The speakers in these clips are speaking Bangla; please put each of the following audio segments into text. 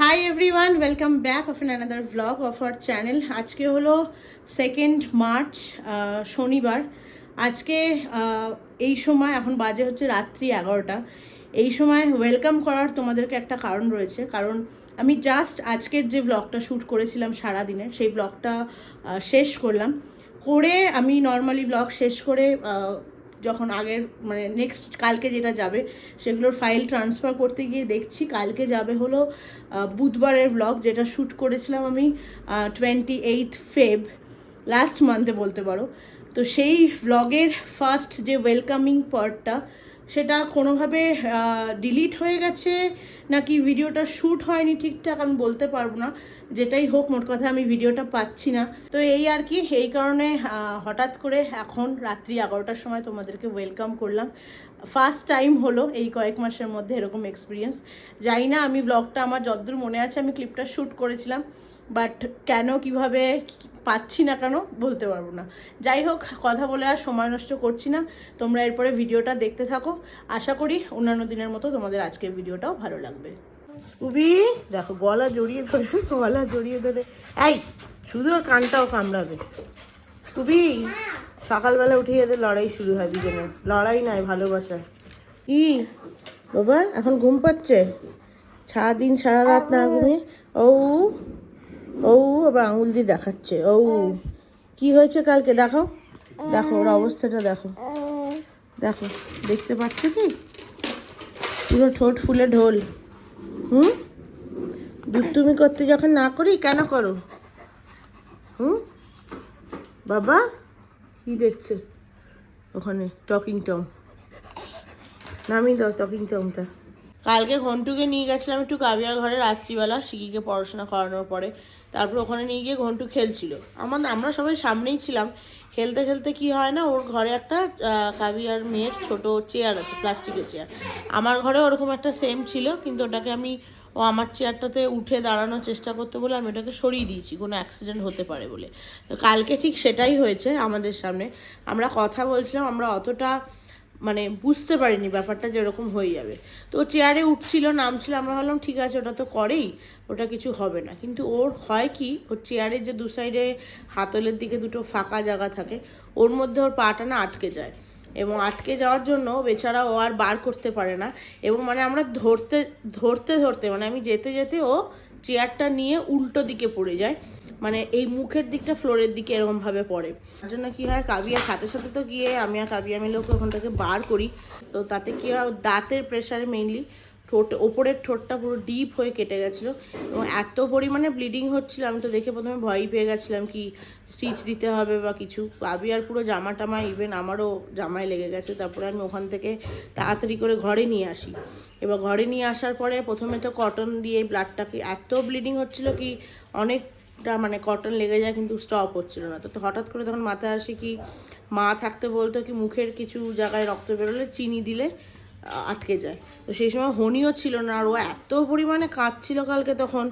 Hi everyone welcome back of an another blog of our channel আজকে হলো সেকেন্ড মার্চ শনিবার। আজকে এই সময় এখন বাজে হচ্ছে রাত্রি এগারোটা। এই সময় ওয়েলকাম করার তোমাদেরকে একটা কারণ রয়েছে। কারণ আমি জাস্ট আজকের যে ব্লগটা শ্যুট করেছিলাম সারা দিনের সেই ব্লগটা শেষ করলাম। করে আমি নর্মালি ব্লগ শেষ করে যখন আগের মানে নেক্সট কালকে যেটা যাবে, সেগুলোর ফাইল ট্রান্সফার করতে গিয়ে দেখছি কালকে যাবে হলো বুধবারের ব্লগ যেটা শ্যুট করেছিলাম আমি টোয়েন্টি এইথ ফেব লাস্ট মান্থে বলতে পারো। তো সেই ব্লগের ফার্স্ট যে ওয়েলকামিং পার্টটা সেটা কোনোভাবে ডিলিট হয়ে গেছে নাকি ভিডিওটা শ্যুট হয়নি ঠিকঠাক আমি বলতে পারব না। যেটাই হোক, মোট কথা আমি ভিডিওটা পাচ্ছি না। তো এই আর কি, এই কারণে হঠাৎ করে এখন রাত্রি এগারোটার সময় তোমাদেরকে ওয়েলকাম করলাম। ফার্স্ট টাইম হলো এই কয়েক মাসের মধ্যে এরকম এক্সপিরিয়েন্স জানি না আমি ব্লগটা আমার যতদূর মনে আছে, আমি ক্লিপটা শ্যুট করেছিলাম। বাট কেন, কীভাবে, পাচ্ছি না কেন বলতে পারব না। যাই হোক, কথা বলে আর সময় নষ্ট করছি না। তোমরা এরপরে ভিডিওটা দেখতে থাকো। আশা করি অন্যান্য দিনের মতো তোমাদের আজকের ভিডিওটাও ভালো লাগবে। স্কুবি দেখো, গলা জড়িয়ে ধরে, গলা জড়িয়ে ধরে। এই, শুধু ওর কানটাও কামড়াবে। স্কুবি সকালবেলা উঠে এদের লড়াই শুরু হয় দুজনের। লড়াই নাই ভালোবাসা। কি? বাবা, এখন ঘুম পাচ্ছে? সারাদিন, সারা রাত না ঘুমিয়ে? ও ও আবার আঙুল দিয়ে দেখাচ্ছে। ও কি হয়েছে কালকে? দেখো। দেখো, ওর অবস্থাটা দেখো। দেখো, দেখতে পাচ্ছ কি? পুরো ঠোঁট ফুলে ঢোল। হুম? দুষ্টুমি করতে যখন না করি, কেন করো? হুম? বাবা, কি দেখছে? ওখানে, টকিং টম নামিয়ে দাও টকিং টমটা কালকে ঘন্টুকে নিয়ে গেছিলাম একটু কাবিয়ার ঘরে রাত্রিবেলা শিকিকে পড়াশোনা করানোর পরে। তারপর ওখানে নিয়ে গিয়ে ঘন্টু খেলছিল। আমার আমরা সবাই সামনেই ছিলাম। খেলতে খেলতে কি হয় না, ওর ঘরে একটা কাবিয়ার মেয়ের ছোট চেয়ার আছে প্লাস্টিকের চেয়ার আমার ঘরে ওরকম একটা সেম ছিল, কিন্তু ওটাকে আমি, ও আমার চেয়ারটাতে উঠে দাঁড়ানোর চেষ্টা করতে বলে আমি ওটাকে সরিয়ে দিয়েছি, কোনো অ্যাক্সিডেন্ট হতে পারে বলে। তো কালকে ঠিক সেটাই হয়েছে আমাদের সামনে। আমরা কথা বলছিলাম, আমরা অতটা মানে বুঝতে পারিনি ব্যাপারটা যেরকম হয়ে যাবে। তো চেয়ারে উঠছিল, নামছিল, আমরা ভাবলাম, ঠিক আছে, ওটা তো করেই, ওটা কিছু হবে না। কিন্তু ওর হয় কি, ওর চেয়ারের যে দু সাইডে হাতলের দিকে দুটো ফাঁকা জায়গা থাকে, ওর মধ্যে ওর পাটা না আটকে যায়। এবং আটকে যাওয়ার জন্য বেচারা ও আর বার করতে পারে না। এবং মানে আমরা ধরতে ধরতে ধরতে মানে আমি যেতে যেতে ও চেয়ারটা নিয়ে উল্টো দিকে পড়ে যায়। মানে এই মুখের দিকটা ফ্লোরের দিকে এরকম ভাবে পড়ে। তার জন্য কি হয় কাবিয়ার সাথে সাথে তো গিয়ে আমি আর কাবিয়া মিলে ওকে ওখান থেকে বার করি। তো তাতে কি হয়, দাঁতের প্রেশারে মেইনলি ঠোঁট, ওপরের ঠোঁটটা পুরো ডিপ হয়ে কেটে গেছিল এবং এত পরিমাণে ব্লিডিং হচ্ছিল, আমি তো দেখে প্রথমে ভয়ই পেয়ে গেছিলাম কি স্টিচ দিতে হবে বা কিছু। কাবিয়ার পুরো জামা টামা ইভেন আমারও জামায় লেগে গেছে, তারপরে আমি ওখান থেকে তাড়াতাড়ি করে ঘরে নিয়ে আসি। এবার ঘরে নিয়ে আসার পরে প্রথমে তো কটন দিয়ে ব্লাডটাকে এত ব্লিডিং হচ্ছিল কি অনেকটা মানে কটন লেগে যায় কিন্তু স্টপ হচ্ছিল না। তো তো হঠাৎ করে তখন মাথায় আসে কি, মা থাকতে বলতো কি মুখের কিছু জায়গায় রক্ত বেরোলে চিনি দিলে আটকে যায়। তো সেই সময় হনিও ছিল না আর ও এত পরিমাণে কাঁদছিল কালকে তখন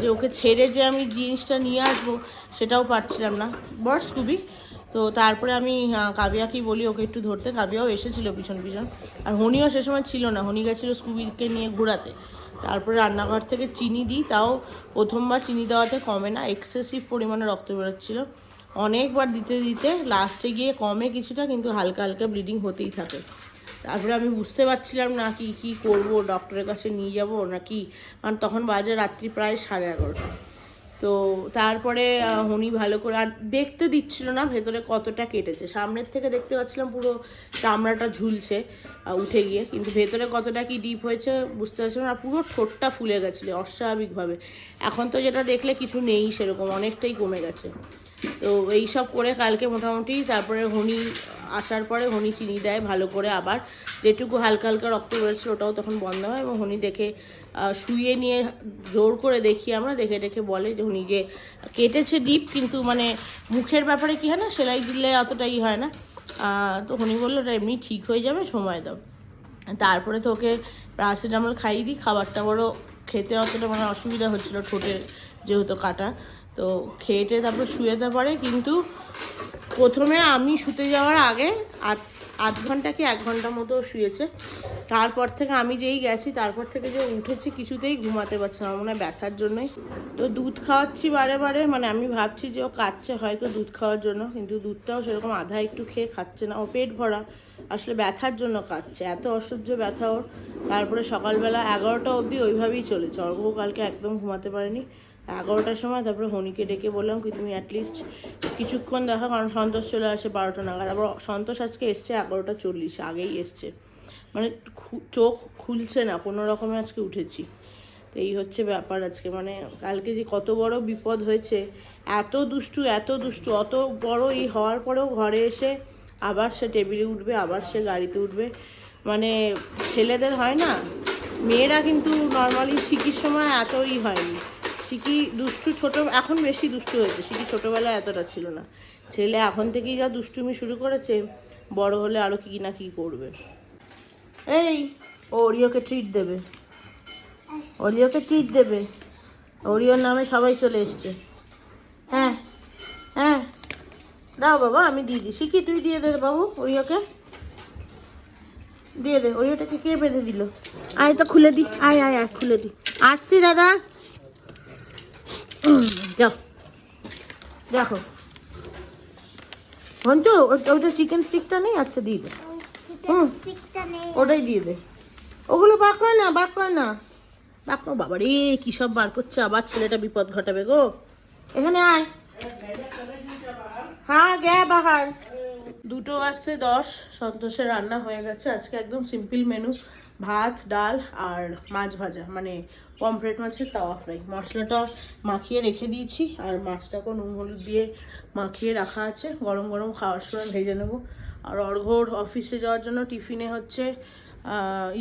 যে ওকে ছেড়ে যে আমি জিনিসটা নিয়ে আসব সেটাও পারছিলাম না। বস খুবই তো তারপরে আমি কাবিয়াকেই বলি, ওকে একটু ধরতে। কাবিয়াও এসেছিল পিছন পিছন। আর হনিও সে সময় ছিল না। হনি গেছিল স্কুবিকে নিয়ে ঘোরাতে। তারপরে রান্নাঘর থেকে চিনি দিই, তাও প্রথমবার চিনি দেওয়াতে কমে না এক্সেসিভ পরিমাণে রক্ত বেরোচ্ছিলো। অনেকবার দিতে দিতে লাস্টে গিয়ে কমে কিছুটা, কিন্তু হালকা হালকা ব্লিডিং হতেই থাকে। তারপরে আমি বুঝতে পারছিলাম না কি কি করব ডক্টরের কাছে নিয়ে যাব নাকি? কারণ তখন বাজে রাত্রি প্রায় সাড়ে এগারোটা। তো তারপরে হনি ভালো করে, আর দেখতে দিচ্ছিল না ভেতরে কতটা কেটেছে। সামনের থেকে দেখতে পাচ্ছিলাম পুরো চামড়াটা ঝুলছে উঠে গিয়ে। কিন্তু ভেতরে কতটা কি ডিপ হয়েছে বুঝতে পারছিলাম আর পুরো ঠোঁটটা ফুলে গেছিল অস্বাভাবিকভাবে। এখন তো যেটা দেখলে কিছু নেই সেরকম, অনেকটাই কমে গেছে। তো এই সব করে কালকে মোটামুটি, তারপরে হনি আসার পরে হনি চিনি দেয় ভালো করে আবার। যেটুকু হালকা হালকা রক্ত বেরোচ্ছে ওটাও তখন বন্ধ হয় এবং হনি দেখে শুইয়ে নিয়ে জোর করে দেখি আমরা, দেখে দেখে বলে যে হনি যে কেটেছে ডিপ, কিন্তু মানে মুখের ব্যাপারে কি হয় না, সেলাই দিলে অতটাই হয় না। তো হনি বলল ওটা এমনি ঠিক হয়ে যাবে, সময় দাও। তারপরে তো ওকে প্যারাসিটামল খাইয়ে দিই, খাবারটা বড় খেতে অতটা মানে অসুবিধা হচ্ছিল ঠোঁটের যেহেতু কাটা। তো খেয়ে তারপর শুয়েতে পারে, কিন্তু প্রথমে আমি শুতে যাওয়ার আগে আধ আধ ঘণ্টা কি এক ঘণ্টা মতো শুয়েছে। তারপর থেকে আমি যেই গেছি, তারপর থেকে যে উঠেছি, কিছুতেই ঘুমাতে পারছে না। মনে হয় ব্যথার জন্যই। তো দুধ খাওয়াচ্ছি বারে বারে মানে আমি ভাবছি যে ও কাচ্ছে হয়তো দুধ খাওয়ার জন্য, কিন্তু দুধটাও সেরকম আধা একটু খেয়ে খাচ্ছে না। ও পেট ভরা, আসলে ব্যথার জন্য কাচ্ছে। এত অসহ্য ব্যথা ওর। তারপরে সকালবেলা এগারোটা অবধি ওইভাবেই চলেছে। অর্ঘ কালকে একদম ঘুমাতে পারেনি। এগারোটার সময় তারপরে হনিকে ডেকে বললাম কি, তুমি অ্যাটলিস্ট কিছুক্ষণ দেখা, কারণ সন্তোষ চলে আসে বারোটা নাগাদ। তারপর সন্তোষ আজকে এসছে এগারোটা চল্লিশ, আগেই এসছে। মানে চোখ খুলছে না, কোনো রকমে আজকে উঠেছি। তো এই হচ্ছে ব্যাপার আজকে। মানে কালকে যে কত বড় বিপদ হয়েছে, এত দুষ্টু এত দুষ্টু, অত বড় এই হওয়ার পরেও ঘরে এসে আবার সে টেবিলে উঠবে, আবার সে গাড়িতে উঠবে। মানে ছেলেদের হয় না, মেয়েরা কিন্তু নর্মালি শিকির সময় এতই হয়নি। শিকি দুষ্টু ছোট, এখন বেশি দুষ্টু হয়েছে। শিকি ছোটোবেলায় এতটা ছিল না। ছেলে এখন থেকেই যা দুষ্টুমি শুরু করেছে, বড় হলে আরও কি না কি করবে। এই ওরিওকে ট্রিট দেবে। ওরিওকে ট্রিট দেবে। ওরিওর নামে সবাই চলে এসছে। হ্যাঁ হ্যাঁ। দাও বাবা, আমি দিয়ে দিই। শিখি তুই দিয়ে দে বাবু ওরিওকে। দিয়ে দে। ওরিওটাকে কে বেঁধে দিল? আয় তো খুলে দি। আয় আয় আয়, খুলে দি। আসছি দাদা। যাও। দেখো। বন্ধু ওটা চিকেন স্টিকটা নেই? আচ্ছা দিয়ে দে। হুম। ওটাই দিয়ে দে। ওগুলো বার করে না বার করে না। বার কর বাবা রে কী সব বার করছে? আবার ছেলেটা বিপদ ঘটাবে গো। এখানে আয়। হ্যাঁ গে বাহার। দুটো আসছে দশ। সন্তোষের রান্না হয়ে গেছে। আজকে একদম সিম্পল মেনু ভাত ডাল আর মাছ ভাজা। মানে পমফ্রেট মাছের তাওয়া ফ্রাই। মশলাটা মাখিয়ে রেখে দিয়েছি, আর মাছটাকে নুন হলুদ দিয়ে মাখিয়ে রাখা আছে। গরম গরম খাওয়ার সময় ভেজে নেব। আর অর্ঘর অফিসে যাওয়ার জন্য টিফিনে হচ্ছে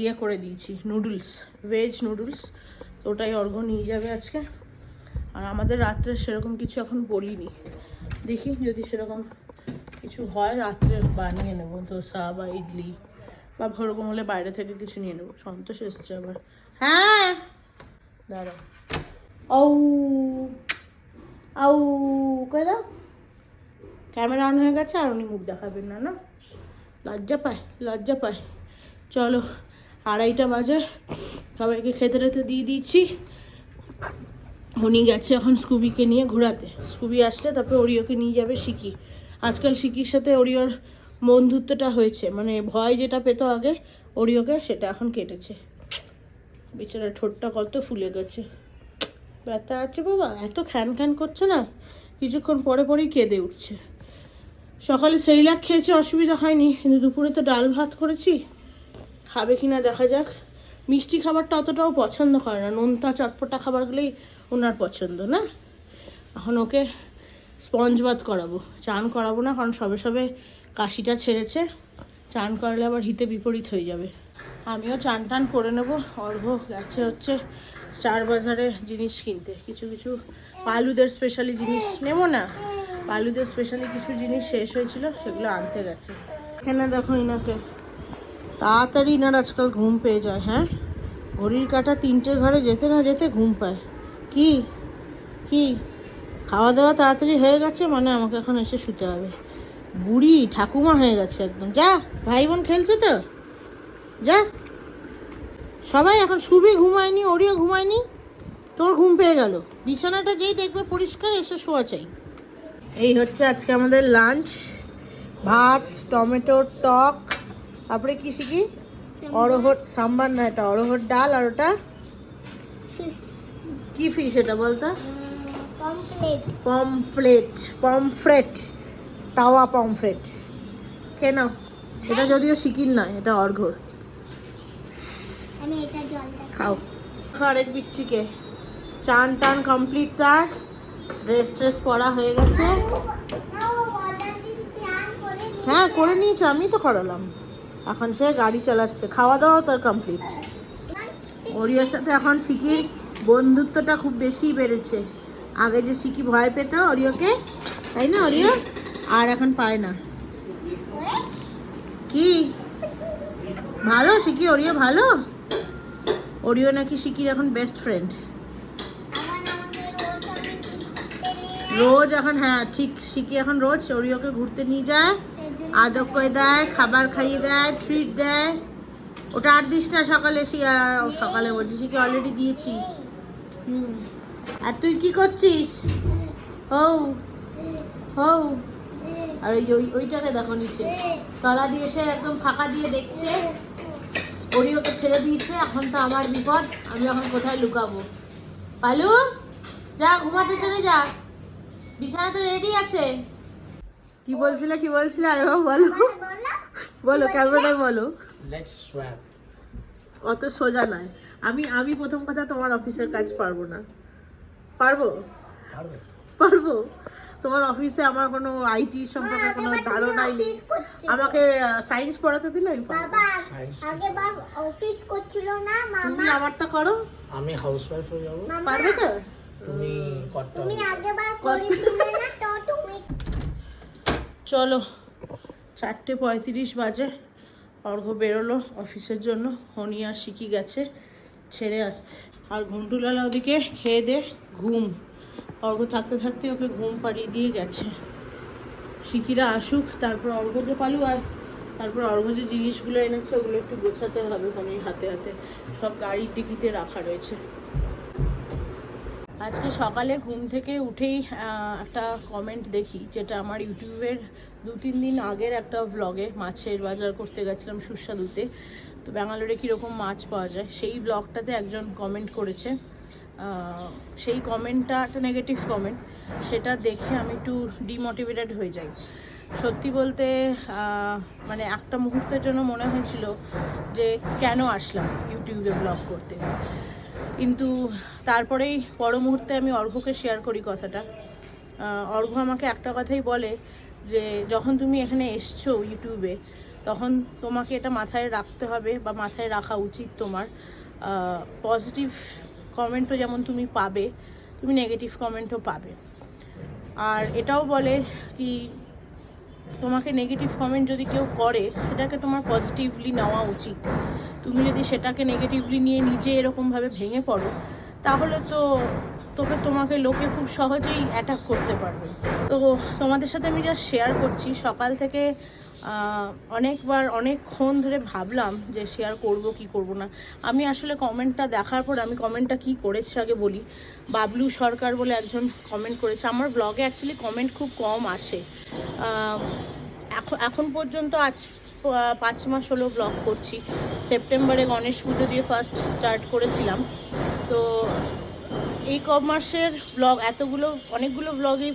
ইয়ে করে দিয়েছি, নুডলস ভেজ নুডলস। তো ওটাই অর্ঘ নিয়ে যাবে আজকে। আর আমাদের রাত্রে সেরকম কিছু এখন বলিনি। দেখি যদি সেরকম কিছু হয়, রাত্রে বানিয়ে নেব। ধোসা বা ইডলি বা ওরকম হলে বাইরে থেকে কিছু নিয়ে নেব। সন্তোষ এসছে আবার। হ্যাঁ! দাঁড়াও ও আউ কই দাও? ক্যামেরা অন হয়ে গেছে, আর উনি মুখ দেখাবেন না না? লজ্জা পায় লজ্জা পায়। চলো, আড়াইটা বাজে। সবাইকে খেতে টেতে দিয়ে দিয়েছি। উনি গেছে এখন স্কুবিকে নিয়ে ঘোরাতে। স্কুবি আসলে তারপরে ওরিওকে নিয়ে যাবে শিকি। আজকাল শিকির সাথে ওরিওর বন্ধুত্বটা হয়েছে। মানে ভয় যেটা পেতো আগে, ওরিওকে সেটা এখন কেটেছে। বেচারা ঠোঁটটা কত ফুলে গেছে। ব্যথা আছে বাবা, এত খ্যান খ্যান করছে না, কিছুক্ষণ পরে পরেই কেঁদে উঠছে। সকালে সেইলাক খেয়েছে, অসুবিধা হয়নি, কিন্তু দুপুরে তো ডাল ভাত করেছি। খাবে কি না দেখা যাক। মিষ্টি খাবারটা অতটাও পছন্দ করে না, নোনতা চটপটা খাবারগুলোই ওনার পছন্দ, না? এখন ওকে স্পঞ্জ বাদ করাবো। চান করাবো না, কারণ সবে সবে কাশিটা ছেড়েছে। চান করালে আবার হিতে বিপরীত হয়ে যাবে। আমিও চান টান করে নেব। অর্ঘ গেছে হচ্ছে স্টার বাজারে জিনিস কিনতে। কিছু কিছু পালুদের স্পেশালি জিনিস নেব না। পালুদের স্পেশালি কিছু জিনিস শেষ হয়েছিল, সেগুলো আনতে গেছে। এখানে দেখো ইনাকে। তাড়াতাড়ি ইনার আজকাল ঘুম পেয়ে যায় হ্যাঁ? ঘড়ির কাটা তিনটের ঘরে যেতে না যেতে ঘুম পায়। কি? কি? খাওয়া দাওয়া তাড়াতাড়ি হয়ে গেছে মানে আমাকে এখন এসে শুতে হবে। বুড়ি ঠাকুমা হয়ে গেছে একদম। যা, ভাই বোন খেলছে তো? যা। সবাই এখন শুভি ঘুমায়নি ওরিও ঘুমায়নি তোর ঘুম পেয়ে গেল। বিছানাটা যেই দেখবে পরিষ্কার এসে শোয়া চাই। এই হচ্ছে আজকে আমাদের লাঞ্চ ভাত টমেটোর টক তারপরে কি শিখি? অরহর সাম্বার না এটা অরহর ডাল আর ওটা? কি ফিশ এটা বলতো? পমফ্লেট। Pomfret tawa pomfret. খেয়ে নাও এটা যদিও শিকির নয় এটা অর্ঘর খাও। আরেক বিচ্ছিকে। চান টান কমপ্লিট তার। ড্রেস ট্রেস পরা হয়ে গেছে। হ্যাঁ করে নিয়েছে আমি তো করালাম। এখন সে গাড়ি চালাচ্ছে। খাওয়া দাওয়া তার কমপ্লিট ওরিয়ার সাথে এখন সিকির বন্ধুত্বটা খুব বেশি বেড়েছে। আগে যে সিকি ভয় পেত অরিওকে তাই না অরিও আর এখন পায় না। কি? ভালো সিকি অরিও ভালো? অরিও নাকি সিকির এখন বেস্ট ফ্রেন্ড রোজ এখন হ্যাঁ ঠিক সিকি এখন রোজ অরিওকে ঘুরতে নিয়ে যায় আদর করে দেয়, খাবার খাইয়ে দেয় ট্রিট দেয়। ওটা আর দিস না, সকালে সকালে বলছিস কি অলরেডি দিয়েছি। হুম। আর তুই কি করছিস? হৌ হৌ আর ওই, ওইটাকে দেখো নিচে। তলা দিয়ে সে একদম ফাঁকা দিয়ে দেখছে। ওরি ওকে ছেড়ে দিয়েছে এখন তো আমার বিপদ আমি এখন কোথায় লুকাবো? পালু যা ঘুমাতে চলে যা। বিছানা তো রেডি আছে। কি বলছিলে কি বলছিলে? আর বাবা বলো। বলো ক্যামেরায় বলো? Let's swap. অত সোজা নয়। আমি আমি প্রথম কথা তোমার অফিসের কাজ পারব না। পারব। পারবে? তোমার অফিসে আমার কোনো আইটি সম্পর্কে কোনো ধারণাই নেই। আমাকে সায়েন্স পড়াতে দিলে আমি. আগে বার অফিস করছিল না মামা। তুমি আমারটা করো। আমি হাউসওয়াইফ হয়ে যাব। পারবে তো? তুমি কত তুমি আগে বার করেছিলে না তো তুমি চলো চারটে পঁয়ত্রিশ বাজে। অর্ঘ বেরোলো অফিসের জন্য। হনি আর শিখি গেছে ছেড়ে আসছে। আর ঘন্টুলালা ওদিকে খেয়ে দে ঘুম। অর্ঘ থাকতে থাকতে ওকে ঘুম পাড়িয়ে দিয়ে গেছে। শিখিরা আসুক, তারপর অর্ঘকে পালু আর তারপর অর্ঘ যে জিনিসগুলো এনেছে, ওগুলো একটু গোছাতে হবে হনির হাতে হাতে। সব গাড়ির ডিকিতে রাখা রয়েছে। আজকে সকালে ঘুম থেকে উঠেই একটা কমেন্ট দেখি, যেটা আমার ইউটিউবের দু তিন দিন আগের একটা ভ্লগে মাছের বাজার করতে গেছিলাম সুস্বাদুতে। তো ব্যাঙ্গালোরে কীরকম মাছ পাওয়া যায়, সেই ব্লগটাতে একজন কমেন্ট করেছে। সেই কমেন্টটা একটা নেগেটিভ কমেন্ট সেটা দেখে আমি একটু ডিমোটিভেটেড হয়ে যাই। সত্যি বলতে মানে একটা মুহূর্তের জন্য মনে হয়েছিল যে কেন আসলাম ইউটিউবে ব্লগ করতে। কিন্তু তারপরেই পর মুহূর্তে আমি অর্ঘকে শেয়ার করি কথাটা। অর্ঘ আমাকে একটা কথাই বলে যে, যখন তুমি এখানে এসছো ইউটিউবে, তখন তোমাকে এটা মাথায় রাখতে হবে বা মাথায় রাখা উচিত তোমার পজিটিভ কমেন্টও যেমন তুমি পাবে, তুমি নেগেটিভ কমেন্টও পাবে। আর এটাও বলে কি, তোমাকে নেগেটিভ কমেন্ট যদি কেউ করে, সেটাকে তোমার পজিটিভলি নেওয়া উচিত। তুমি যদি সেটাকে নেগেটিভলি নিয়ে নিজে এরকমভাবে ভেঙে পড়ো, তাহলে তো তোকে তোমাকে লোকে খুব সহজেই অ্যাটাক করতে পারবে। তো তোমাদের সাথে আমি যা শেয়ার করছি, সকাল থেকে অনেকবার, অনেকক্ষণ ধরে ভাবলাম যে শেয়ার করব, কি করব না। আমি আসলে কমেন্টটা দেখার পর আমি কমেন্টটা কি করেছে আগে বলি। বাবলু সরকার বলে একজন কমেন্ট করেছে। আমার ব্লগে অ্যাকচুয়ালি কমেন্ট খুব কম আসে। এখন এখন পর্যন্ত আজ পাঁচ মাস হলো ব্লগ করছি। সেপ্টেম্বরে গণেশ পুজো দিয়ে ফার্স্ট স্টার্ট করেছিলাম। তো এই ক মাসের ব্লগ এতগুলো, অনেকগুলো ব্লগে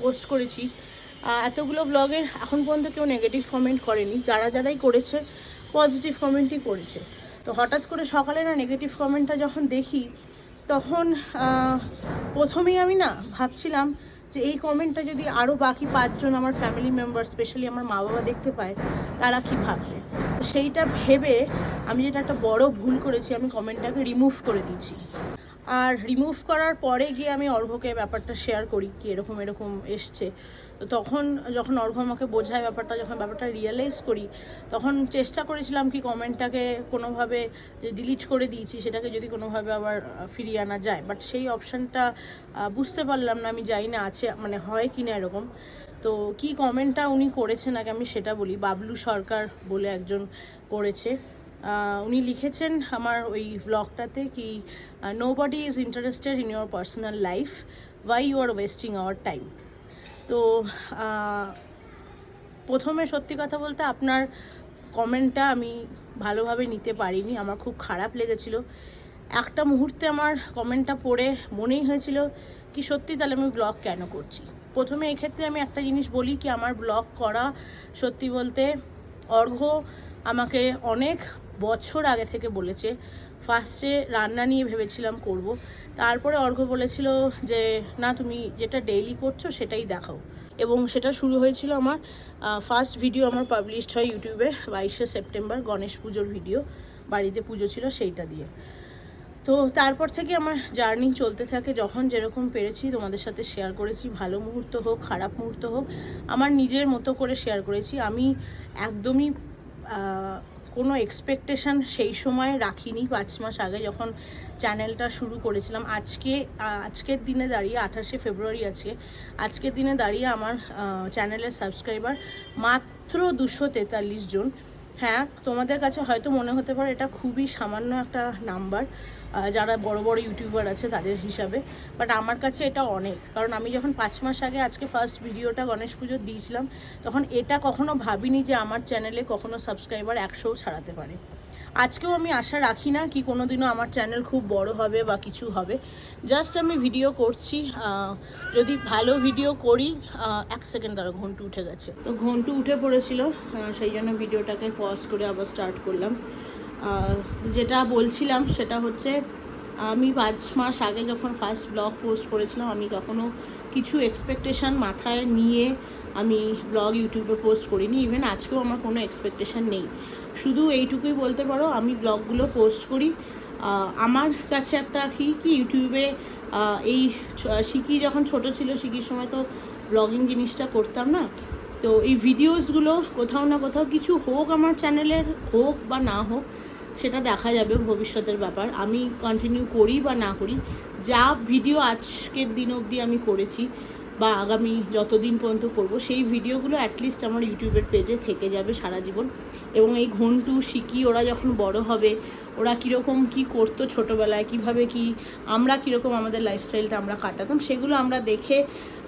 পোস্ট করেছি। এতগুলো ব্লগের এখন পর্যন্ত কেউ নেগেটিভ কমেন্ট করেনি। যারা যারাই করেছে পজিটিভ কমেন্টই করেছে। তো হঠাৎ করে সকালে না নেগেটিভ কমেন্টটা যখন দেখি, তখন প্রথমেই আমি না ভাবছিলাম যে এই কমেন্টটা যদি আরও বাকি পাঁচজন আমার ফ্যামিলি মেম্বার স্পেশালি আমার মা বাবা দেখতে পায়, তারা কি ভাববে? তো সেইটা ভেবে আমি যেটা একটা বড় ভুল করেছি, আমি কমেন্টটাকে রিমুভ করে দিয়েছি। আর রিমুভ করার পরে গিয়ে আমি অর্ঘ্যকে ব্যাপারটা শেয়ার করি, কি এরকম এরকম এসছে। তো তখন যখন অর্ঘ্য আমাকে বোঝায় ব্যাপারটা, যখন ব্যাপারটা রিয়েলাইজ করি, তখন চেষ্টা করেছিলাম কি কমেন্টটাকে কোনোভাবে যে ডিলিট করে দিয়েছি, সেটাকে যদি কোনোভাবে আবার ফিরিয়ে আনা যায়। বাট সেই অপশানটা বুঝতে পারলাম না, আমি জানি না আছে মানে হয় কি না এরকম। তো কি কমেন্টটা উনি করেছেন আগে আমি সেটা বলি। বাবলু সরকার বলে একজন করেছে। উনি লিখেছেন আমার ওই ব্লগটাতে কি nobody is interested in your personal life why you are wasting our time তো প্রথমে সত্যি কথা বলতে আপনার কমেন্টটা আমি ভালোভাবে নিতে পারিনি। আমার খুব খারাপ লেগেছিল। একটা মুহূর্তে আমার কমেন্টটা পড়ে মনেই হয়েছিল কি সত্যি তাহলে আমি ব্লগ কেন করছি? প্রথমে এক্ষেত্রে আমি একটা জিনিস বলি কি, আমার ব্লগ করা সত্যি বলতে অর্ঘ্য আমাকে অনেক বছর আগে থেকে বলেছে। ফার্স্টে রান্না নিয়ে ভেবেছিলাম করব। তারপরে অর্ঘ্য বলেছিল যে, না, তুমি যেটা ডেইলি করছ সেটাই দেখাও। এবং সেটা শুরু হয়েছিল আমার ফার্স্ট ভিডিও আমার পাবলিশড হয় ইউটিউবে বাইশে সেপ্টেম্বর, গণেশ পুজোর ভিডিও বাড়িতে পুজো ছিল সেইটা দিয়ে। তো তারপর থেকে আমার জার্নি চলতে থাকে, যখন যেরকম পেরেছি তোমাদের সাথে শেয়ার করেছি, ভালো মুহূর্ত হোক, খারাপ মুহূর্ত হোক, আমার নিজের মতো করে শেয়ার করেছি। আমি একদমই কোনো এক্সপেকটেশান সেই সময় রাখিনি। পাঁচ মাস আগে যখন চ্যানেলটা শুরু করেছিলাম, আজকে আজকের দিনে দাঁড়িয়ে আঠাশে ফেব্রুয়ারি আছে আজকের দিনে দাঁড়িয়ে আমার চ্যানেলের সাবস্ক্রাইবার মাত্র দুশো তেতাল্লিশ জন। হ্যাঁ তোমাদের কাছে হয়তো মনে হতে পারে এটা খুবই সামান্য একটা নাম্বার যারা বড় বড় ইউটিউবার আছে তাদের হিসাবে। বাট আমার কাছে এটা অনেক। কারণ আমি যখন পাঁচ মাস আগে আজকে ফার্স্ট ভিডিওটা গণেশ পুজোর দিয়েছিলাম, তখন এটা কখনো ভাবিনি যে আমার চ্যানেলে কখনো সাবস্ক্রাইবার একশোও ছাড়াতে পারে। আজকেও আমি আশা রাখি না কি কোনো দিনও আমার চ্যানেল খুব বড় হবে বা কিছু হবে। জাস্ট আমি ভিডিও করছি যদি ভালো ভিডিও করি এক সেকেন্ড তারা ঘন্টু উঠে গেছে। তো ঘন্টু উঠে পড়েছিল সেই জন্য ভিডিওটাকে পজ করে আবার স্টার্ট করলাম। যেটা বলছিলাম সেটা হচ্ছে, আমি পাঁচ মাস আগে যখন ফার্স্ট ব্লগ পোস্ট করেছিলাম, আমি তখনও কিছু এক্সপেকটেশন মাথায় নিয়ে আমি ব্লগ ইউটিউবে পোস্ট করিনি। ইভেন আজকেও আমার কোনো এক্সপেকটেশন নেই। শুধু এইটুকুই বলতে পারো, আমি ব্লগগুলো পোস্ট করি। আমার কাছে একটা কি কি ইউটিউবে এই শিকি যখন ছোট ছিল, শিকির সময় তো ব্লগিং জিনিসটা করতাম না? তো এই ভিডিওসগুলো কোথাও না কোথাও কিছু হোক আমার চ্যানেলের হোক বা না হোক সেটা দেখা যাবে ভবিষ্যতের ব্যাপার। আমি কন্টিনিউ করি বা না করি, যা ভিডিও আজকের দিন অবধি আমি করেছি। বা আগামী যতদিন পর্যন্ত করব, সেই ভিডিওগুলো অ্যাটলিস্ট আমার ইউটিউবের পেজে থেকে যাবে সারা জীবন। এবং এই ঘন্টু, শিকি, ওরা যখন বড় হবে, ওরা কীরকম কি করতো ছোটোবেলায়, কীভাবে কি, আমরা কীরকম আমাদের লাইফস্টাইলটা আমরা কাটাতাম, সেগুলো আমরা দেখে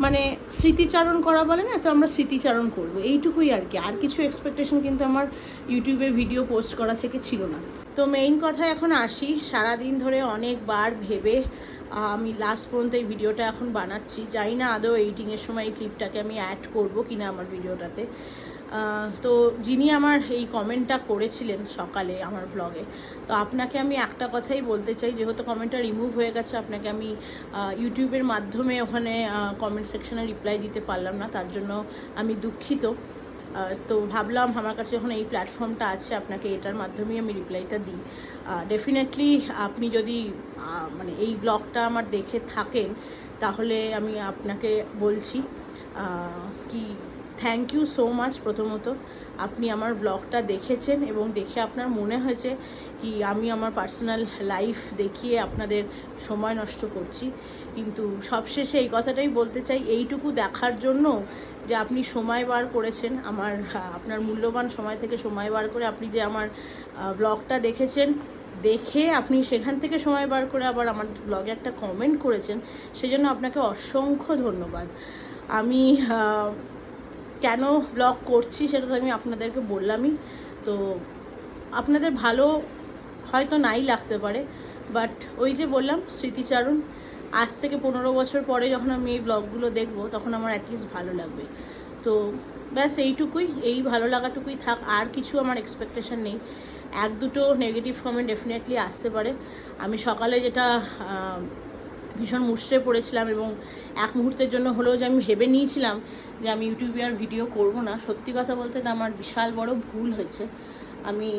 মানে স্মৃতিচারণ করা বলে না, তো আমরা স্মৃতিচারণ করব। এইটুকুই আর কি। আর কিছু এক্সপেকটেশন কিন্তু আমার ইউটিউবে ভিডিও পোস্ট করা থেকে ছিল না। তো মেইন কথা এখন আসি। সারাদিন ধরে অনেকবার ভেবে আমি লাস্ট পর্যন্ত এই ভিডিওটা এখন বানাচ্ছি। জানি না আদৌ এডিটিংয়ের সময় এই ক্লিপটাকে আমি অ্যাড করব কি না আমার ভিডিওটাতে তো যিনি আমার এই কমেন্টটা করেছিলেন সকালে আমার ব্লগে তো আপনাকে আমি একটা কথাই বলতে চাই। যেহেতু কমেন্টটা রিমুভ হয়ে গেছে, আপনাকে আমি ইউটিউবের মাধ্যমে ওখানে কমেন্ট সেকশনে রিপ্লাই দিতে পারলাম না, তার জন্য আমি দুঃখিত। তো ভাবলাম আমার কাছে যখন এই প্ল্যাটফর্মটা আছে, আপনাকে এটার মাধ্যমেই আমি রিপ্লাইটা দিই। ডেফিনেটলি আপনি যদি মানে এই ব্লগটা আমার দেখে থাকেন, তাহলে আমি আপনাকে বলছি কি থ্যাংক ইউ সো মাচ প্রথমত। আপনি আমার ব্লগটা দেখেছেন এবং দেখে আপনার মনে হয়েছে কি আমি আমার পার্সোনাল লাইফ দেখিয়ে আপনাদের সময় নষ্ট করছি। কিন্তু সবশেষে এই কথাটাই বলতে চাই, এইটুকু দেখার জন্য যে আপনি সময় বার করেছেন, আমার, আপনার মূল্যবান সময় থেকে সময় বার করে আপনি যে আমার ব্লগটা দেখেছেন, দেখে আপনি সেখান থেকে সময় বার করে আবার আমার ব্লগে একটা কমেন্ট করেছেন, সেজন্য আপনাকে অসংখ্য ধন্যবাদ। আমি কেন ব্লগ করছি সেটা তো আমি আপনাদেরকে বললামই। তো আপনাদের ভালো হয়তো নাই লাগতে পারে বাট ওই যে বললাম স্মৃতিচারণ, আজ থেকে পনেরো বছর পরে যখন আমি এই ব্লগগুলো দেখব, তখন আমার অ্যাটলিস্ট ভালো লাগবে। তো ব্যাস এইটুকুই, এই ভালো লাগাটুকুই থাক, আর কিছু আমার এক্সপেকটেশন নেই। এক দুটো নেগেটিভ কমেন্ট ডেফিনেটলি আসতে পারে। আমি সকালে যেটা ভীষণ মুষড়ে পড়েছিলাম এবং এক মুহূর্তের জন্য হলেও যে আমি ভেবে নিয়েছিলাম যে আমি ইউটিউবে আর ভিডিও করব না, সত্যি কথা বলতে আমার বিশাল বড় ভুল হয়েছে। আমি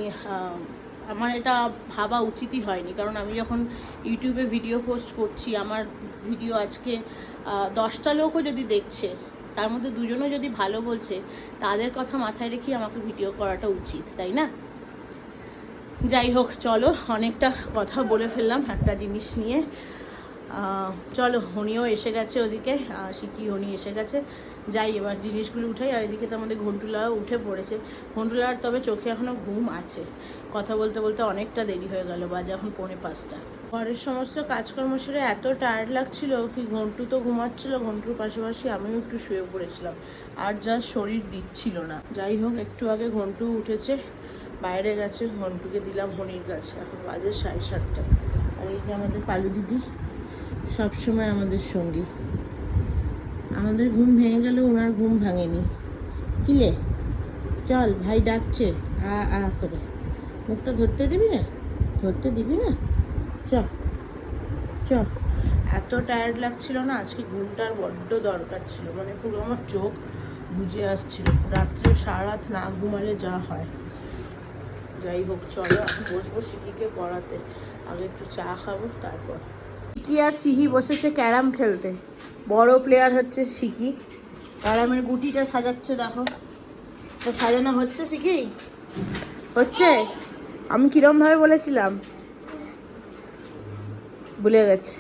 আমার এটা ভাবা উচিতই হয়নি, কারণ আমি যখন ইউটিউবে ভিডিও পোস্ট করছি, আমার ভিডিও আজকে দশটা লোকও যদি দেখছে, তার মধ্যে দুজনও যদি ভালো বলছে, তাদের কথা মাথায় রেখেই আমাকে ভিডিও করাটা উচিত, তাই না? যাই হোক, চলো, অনেকটা কথা বলে ফেললাম একটা জিনিস নিয়ে। চলো, হনিও এসে গেছে ওদিকে সিকি হনি এসে গেছে। যাই, এবার জিনিসগুলো উঠাই, আর এদিকে তো আমাদের ঘন্টুলাও উঠে পড়েছে। ঘন্টুলার তবে চোখে এখনও ঘুম আছে। কথা বলতে বলতে অনেকটা দেরি হয়ে গেল, বাজে এখন পৌনে পাঁচটা। ঘরের সমস্ত কাজকর্ম সেরে এত টায়ার্ড লাগছিল কি ঘন্টু তো ঘুমাচ্ছিল, ঘন্টুর পাশাপাশি আমিও একটু শুয়ে পড়েছিলাম। আর যা শরীর দিচ্ছিল না। যাই হোক, একটু আগে ঘন্টু উঠেছে, বাইরে গেছে, ঘন্টুকে দিলাম হনির কাছে। এখন বাজে সাড়ে সাতটা। আর এই যে আমাদের পালু দিদি। সবসময় আমাদের সঙ্গী। আমাদের ঘুম ভেঙে গেলে ওনার ঘুম ভাঙেনি। কিলে চল, ভাই ডাকছে। আ আ করে। মুখটা ধরতে দিবি না? ধরতে দিবি না? চ। চ। এত টায়ার্ড লাগছিল না? আজকে ঘুমটার বড্ড দরকার ছিল। মানে পুরো আমার চোখ বুঝে আসছিল। রাত্রে সারা রাত না ঘুমালে যা হয়। যাই হোক, চলো এখন বসবো সিকিকে পড়াতে। আগে একটু চা খাব, তারপর। সিকি আর সিহি বসেছে ক্যারাম খেলতে। বড় প্লেয়ার হচ্ছে সিকি ক্যারামের গুটিটা সাজাচ্ছে দেখো। তো সাজানো হচ্ছে সিকি হচ্ছে? আমি কিরম ভাবে বলেছিলাম? ভুলে গেছে।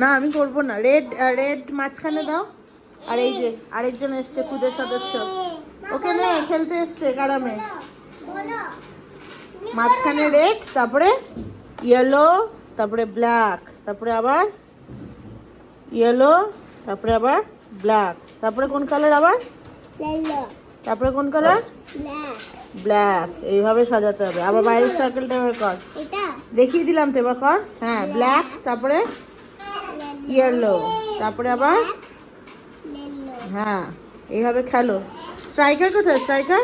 না আমি করব না। রেড রেড মাঝখানে দাও। আর এই যে আরেকজন এসছে খুদের সদস্য। ওকে নে খেলতে এসছে কারামে মাঝখানে রেড তারপরে ইয়েলো তারপরে ব্ল্যাক তারপরে আবার ইয়েলো তারপরে আবার ব্ল্যাক তারপরে কোন কালার আবার? তারপরে কোন কালার ব্ল্যাক এইভাবে সাজাতে হবে। আবার বাইরের সার্কেলটা এভাবে কর। দেখিয়ে দিলাম তো এবার কর। হ্যাঁ ব্ল্যাক তারপরে ইয়েলো তারপরে আবার হ্যাঁ এইভাবে খেলো। স্ট্রাইকার কোথায়? স্ট্রাইকার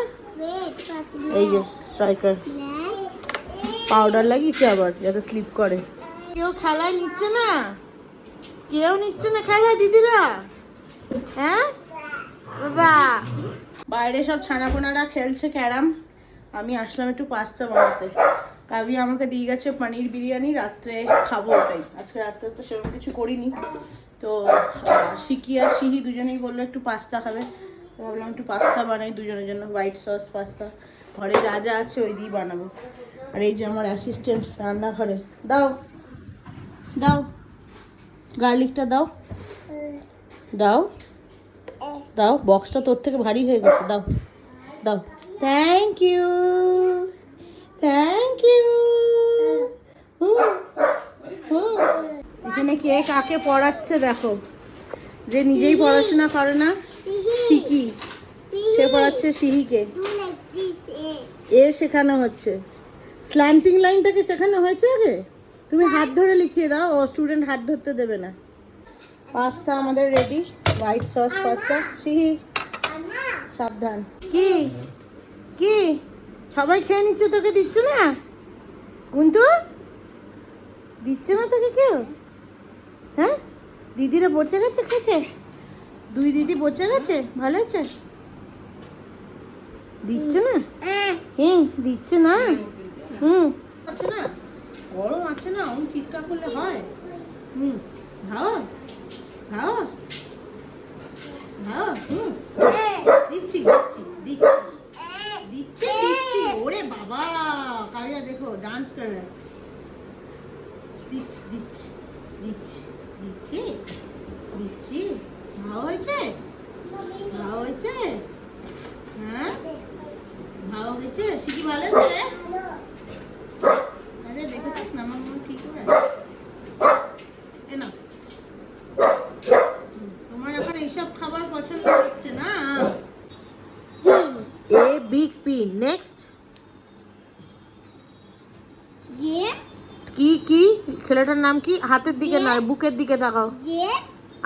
এই যে স্ট্রাইকার পাউডার লাগিয়েছে আবার যাতে স্লিপ করে। কেউ খেলায় নিচ্ছে না? কেউ নিচ্ছে না খেলায়, দিদিরা? হ্যাঁ? বাবা। বাইরে সব ছানাপোনারা খেলছে ক্যারাম। আমি আসলাম একটু পাস্তা বানাতে। কাবি আমাকে দিয়ে গেছে পনির বিরিয়ানি, রাত্রে খাব ওটাই। আজকে রাত্রে তো সেরকম কিছু করিনি। তো সিকি আর সিহি দুজনেই বলল একটু পাস্তা খাবে। ভাবলাম একটু পাস্তা বানাই দুজনের জন্য হোয়াইট সস পাস্তা ঘরে যা যা আছে ওই দিয়েই বানাবো। আর এই যে আমার অ্যাসিস্ট্যান্ট রান্নাঘরে। দাও। দাও। গার্লিকটা দাও। দাও। দাও বক্সটা তোর থেকে ভারী হয়ে গেছে, দাও। দাও। থ্যাংক ইউ থ্যাংক ইউ এখানে কে কাকে পড়াচ্ছে দেখো। যে নিজেই পড়াশোনা করে না, শিখি। সে পড়াচ্ছে সিহিকে এ শেখানো হচ্ছে। স্ল্যান্টিং লাইনটাকে শেখানো হয়েছে আগে? তুমি হাত ধরে লিখিয়ে দাও ও স্টুডেন্ট হাত ধরতে দেবে না। পাস্তা আমাদের রেডি হোয়াইট সস পাস্তা। সিহি সাবধান। কি? কি? সবাই খেয়ে নিচ্ছে তোকে দিচ্ছে না? কিন্তু দিচ্ছে না তোকে কেউ? হ্যাঁ? দিদিরা বসে গেছে খেতে? দুই দিদি বসে গেছে? ভালো আছে? দিচ্ছে না? হুম দিচ্ছে না? হুম। আছে না? গরম আছে না অন চিৎকার করলে হয়। হুম, ভাও ভাও ভাও, হুম। দিচ্ছি দিচ্ছি দিচ্ছি দিচ্ছি দিচ্ছি। ওরে বাবা কাবিয়া দেখো ডান্স করে দিচ্ছি দিচ্ছি দিচ্ছি দিচ্ছি দিচ্ছি। ভাও হয়েছে? ভাও হয়েছে? হ্যাঁ? ভালো হয়েছে? সিটি ভালো হয়েছে রে? আরে দেখে দেখ না আমার মন ঠিক হবে তোমার এখন এইসব খাবার পছন্দ হচ্ছে না? A big pin next. যে কি কি? ছেলেটার নাম কি? হাতের দিকে নয় বুকের দিকে তাকাও। যে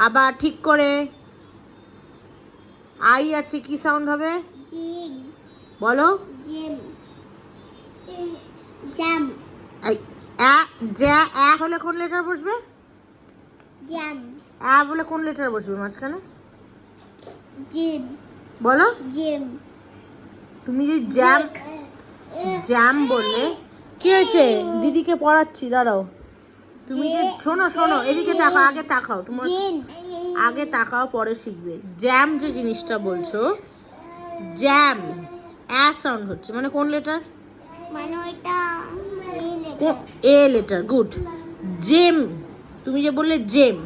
আবার ঠিক করে। আই আছে কি সাউন্ড হবে? বলো। জ্যা অ্যা হলে কোন লেটার বসবে? অ্যা বলে কোন লেটার বসবে মাঝখানে? বলো। তুমি যে জ্যাম জ্যাম বললে কি হয়েছে? দিদিকে পড়াচ্ছি দাঁড়াও। তুমি যে শোনো শোনো এদিকে তাকাও আগে তাকাও। তোমার আগে তাকাও পরে শিখবে। জ্যাম যে জিনিসটা বলছো জ্যাম অ্যা সাউন্ড হচ্ছে। মানে কোন লেটার? মানে ওইটা। এ লেটার গুড জেম তুমি যে বললে জেম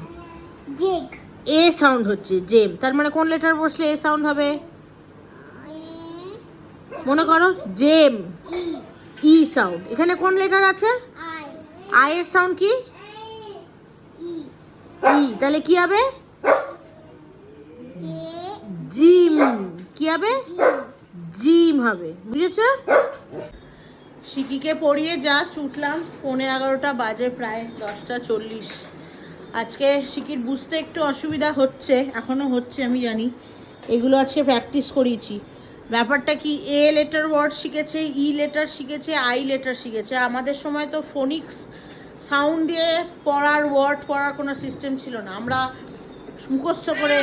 এ সাউন্ড হচ্ছে জেম তার মানে কোন লেটার বসলে এ সাউন্ড হবে? মনে করো জেম ই সাউন্ড এখানে কোন লেটার আছে? আই এর সাউন্ড কি? ই ই তাহলে কি হবে? জিম কি হবে? জিম হবে বুঝেছ? শিকিকে পড়িয়ে জাস্ট উঠলাম পৌনে এগারোটা বাজে, প্রায় দশটা চল্লিশ। আজকে শিকির বুঝতে একটু অসুবিধা হচ্ছে এখনও হচ্ছে আমি জানি। এগুলো আজকে প্র্যাকটিস করিয়েছি। ব্যাপারটা কি, এ লেটার ওয়ার্ড শিখেছে, ই লেটার শিখেছে, আই লেটার শিখেছে। আমাদের সময় তো ফোনিক্স সাউন্ড দিয়ে পড়ার ওয়ার্ড পড়ার কোনো সিস্টেম ছিল না। আমরা মুখস্থ করে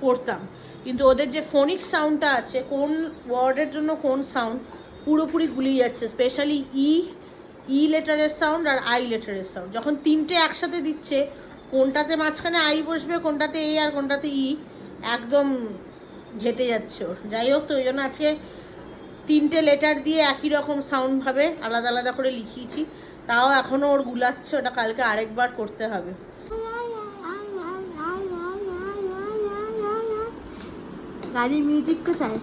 পড়তাম। কিন্তু ওদের যে ফোনিক সাউন্ডটা আছে, কোন ওয়ার্ডের জন্য কোন সাউন্ড পুরোপুরি গুলিয়ে যাচ্ছে স্পেশালি ই ই লেটারের সাউন্ড আর আই লেটারের সাউন্ড যখন তিনটে একসাথে দিচ্ছে, কোনটাতে মাঝখানে আই বসবে, কোনটাতে এ আর কোনটাতে ই একদম ঘেটে যাচ্ছে ওর। যাই হোক তো, ওই জন্য আজকে তিনটে লেটার দিয়ে একই রকম সাউন্ডভাবে আলাদা আলাদা করে লিখিয়েছি। তাও এখনও ওর গুলাচ্ছে, ওটা কালকে আরেকবার করতে হবে। গাড়ির মিউজিক কোথায়?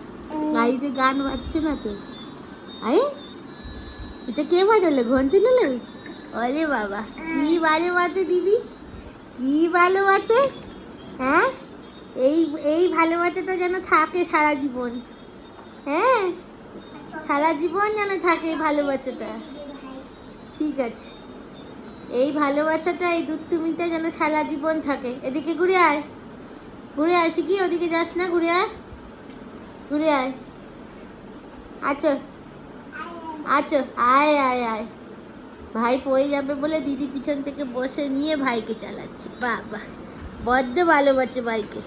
গাড়িতে গান বাজছে না তো আরে, এটা কে বাজালে? ঘন্টি নিলে? ওরে বাবা, কি ভালোবাসে দিদি, কি ভালোবাসে হ্যাঁ? এই এই ভালোবাসাটা যেন থাকে সারা জীবন হ্যাঁ? সারা জীবন যেন থাকে এই ভালোবাসাটা ঠিক আছে, এই ভালোবাসাটা এই দুষ্টুমিটা যেন সারা জীবন থাকে। এদিকে ঘুরে আয় ঘুরে আয় শিখি, ওদিকে যাস না, ঘুরে আয় ঘুরে আয়। আচ্ছা আচ্ছা আয় আয় আয়। ভাই পড়ে যাবে বলে দিদি পিছন থেকে বসে নিয়ে ভাইকে চালাচ্ছে। বাবা, বড্ড ভালোবাসে ভাইকে।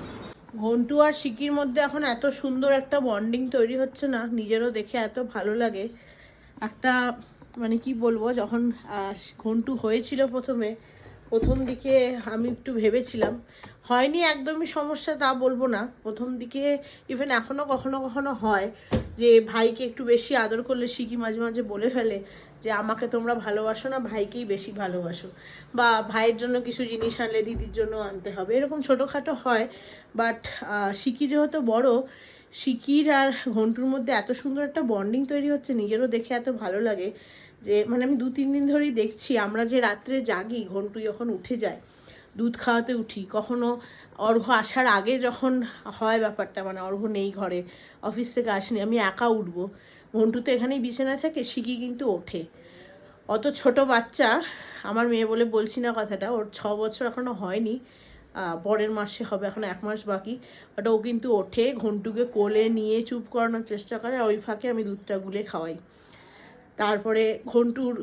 ঘন্টু আর শিকির মধ্যে এখন এত সুন্দর একটা বন্ডিং তৈরি হচ্ছে না, নিজেরও দেখে এত ভালো লাগে। একটা মানে কি বলব, যখন ঘন্টু হয়েছিল প্রথমে, প্রথম দিকে আমি একটু ভেবেছিলাম। হয়নি একদমই সমস্যা তা বলব না। প্রথম দিকে ইভেন এখনও কখনো কখনো হয়। যে ভাইকে একটু বেশি আদর করলে শিখি মাঝে মাঝে বলে ফেলে যে আমাকে তোমরা ভালোবাসো না, ভাইকেই বেশি ভালোবাসো? বা ভাইয়ের জন্য কিছু জিনিস আনলে দিদির জন্য আনতে হবে? এরকম ছোটোখাটো হয় বাট শিকি যেহেতু বড়, শিকির আর ঘন্টুর মধ্যে এত সুন্দর একটা বন্ডিং তৈরি হচ্ছে, নিজেরও দেখে এত ভালো লাগে যে মানে আমি দু তিন দিন ধরেই দেখছি, আমরা যে রাত্রে জাগি, ঘন্টু যখন উঠে যায় দুধ খাওয়াতে উঠি। কখনো অর্ঘ আসার আগে যখন হয় ব্যাপারটা মানে অর্ঘ নেই ঘরে, অফিস থেকে আসেনি, আমি একা উঠবো। ঘন্টু তো এখানেই বিছানায় থাকে, শিখি কিন্তু ওঠে। অত ছোট বাচ্চা, আমার মেয়ে বলে বলছি না কথাটা, ওর ছ বছর এখনও হয়নি পরের মাসে হবে, এখন এক মাস বাকি। বাট ও কিন্তু ওঠে, ঘন্টুকে কোলে নিয়ে চুপ করানোর চেষ্টা করে ওই ফাঁকে আমি দুধটা গুলে খাওয়াই। তারপরে ঘন্টুর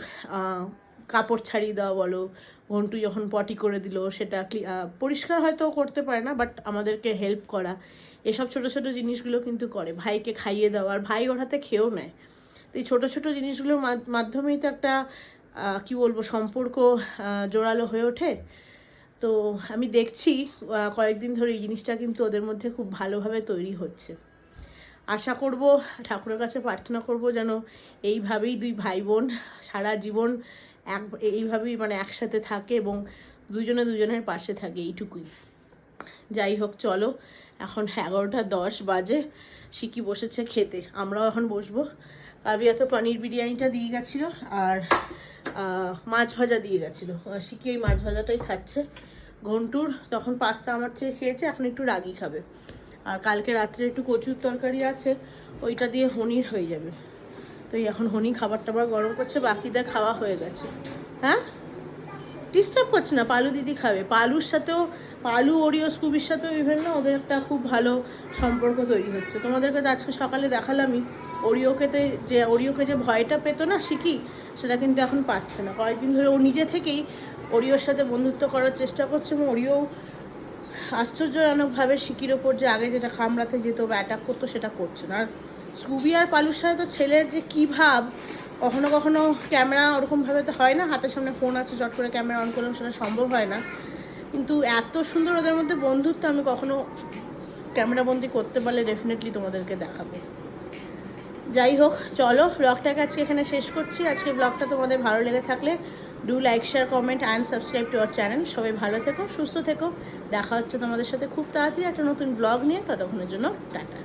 কাপড় ছাড়িয়ে দেওয়া বলো, ঘন্টু যখন পটি করে দিল, সেটা পরিষ্কার হয়তো করতে পারে না বাট আমাদেরকে হেল্প করা। এসব ছোট ছোট জিনিসগুলো কিন্তু করে, ভাইকে খাইয়ে দেওয়া, আর ভাই ওর হাতে খেয়েও নেয়। তো এই ছোটো ছোটো জিনিসগুলোর মাধ- মাধ্যমেই তো একটা কি বলব, সম্পর্ক জোরালো হয়ে ওঠে। তো আমি দেখছি কয়েকদিন ধরে এই জিনিসটা কিন্তু ওদের মধ্যে খুব ভালোভাবে তৈরি হচ্ছে। আশা করব, ঠাকুরের কাছে প্রার্থনা করব যেন এইভাবেই দুই ভাই বোন সারা জীবন এক, এইভাবেই মানে একসাথে থাকে এবং দুজনে দুজনের পাশে থাকে এইটুকুই। যাই হোক, চলো, এখন এগারোটা দশ বাজে, শিকি বসেছে খেতে, আমরাও এখন বসবো। কাবিয়া তো পনির বিরিয়ানিটা দিয়ে গেছিল আর মাছ ভাজা দিয়ে গেছিল। শিকি ওই মাছ ভাজাটাই খাচ্ছে। ঘন্টুর তখন পাস্তা আমার থেকে খেয়েছে, এখন একটু রাগি খাবে। আর কালকে রাত্রে একটু কচুর তরকারি আছে, ওইটা দিয়ে হনির হয়ে যাবে। তো এখন হনি খাবার টাবার গরম করছে, বাকিদের খাওয়া হয়ে গেছে। হ্যাঁ? ডিস্টার্ব করছে না, পালু দিদি খাবে। পালুর সাথেও, পালু, ওরিও, স্কুবির সাথেও ইভেন না ওদের একটা খুব ভালো সম্পর্ক তৈরি হচ্ছে। তোমাদেরকে তো আজকে সকালে দেখালামই ওরিওকেতে যে ওরিওকে যে ভয়টা পেতো না শিখি, সেটা কিন্তু এখন পাচ্ছে না। কয়েকদিন ধরে ও নিজে থেকেই ওরিওর সাথে বন্ধুত্ব করার চেষ্টা করছে এবং ওরিও আশ্চর্যজনকভাবে শিকির ওপর যে আগে যেটা কামড়াতে যেত বা অ্যাটাক করতো সেটা করছে না। আর স্কুবি আর পালুর সাথে তো ছেলের যে কী ভাব, কখনো কখনো ক্যামেরা ওরকমভাবে তো হয় না, হাতের সামনে ফোন আছে, চট করে ক্যামেরা অন করলেও সেটা সম্ভব হয় না। কিন্তু এত সুন্দর ওদের মধ্যে বন্ধুত্ব আমি কখনো ক্যামেরাবন্দি করতে পারলে ডেফিনেটলি তোমাদেরকে দেখাবো। যাই হোক, চলো ব্লগটাকে আজকে এখানে শেষ করছি। আজকে ব্লগটা তোমাদের ভালো লেগে থাকলে do like share comment and subscribe to our channel সবাই ভালো থেকো, সুস্থ থেকো। দেখা হচ্ছে তোমাদের সাথে খুব তাড়াতাড়ি একটা নতুন ব্লগ নিয়ে, ততক্ষণের জন্য টাটা।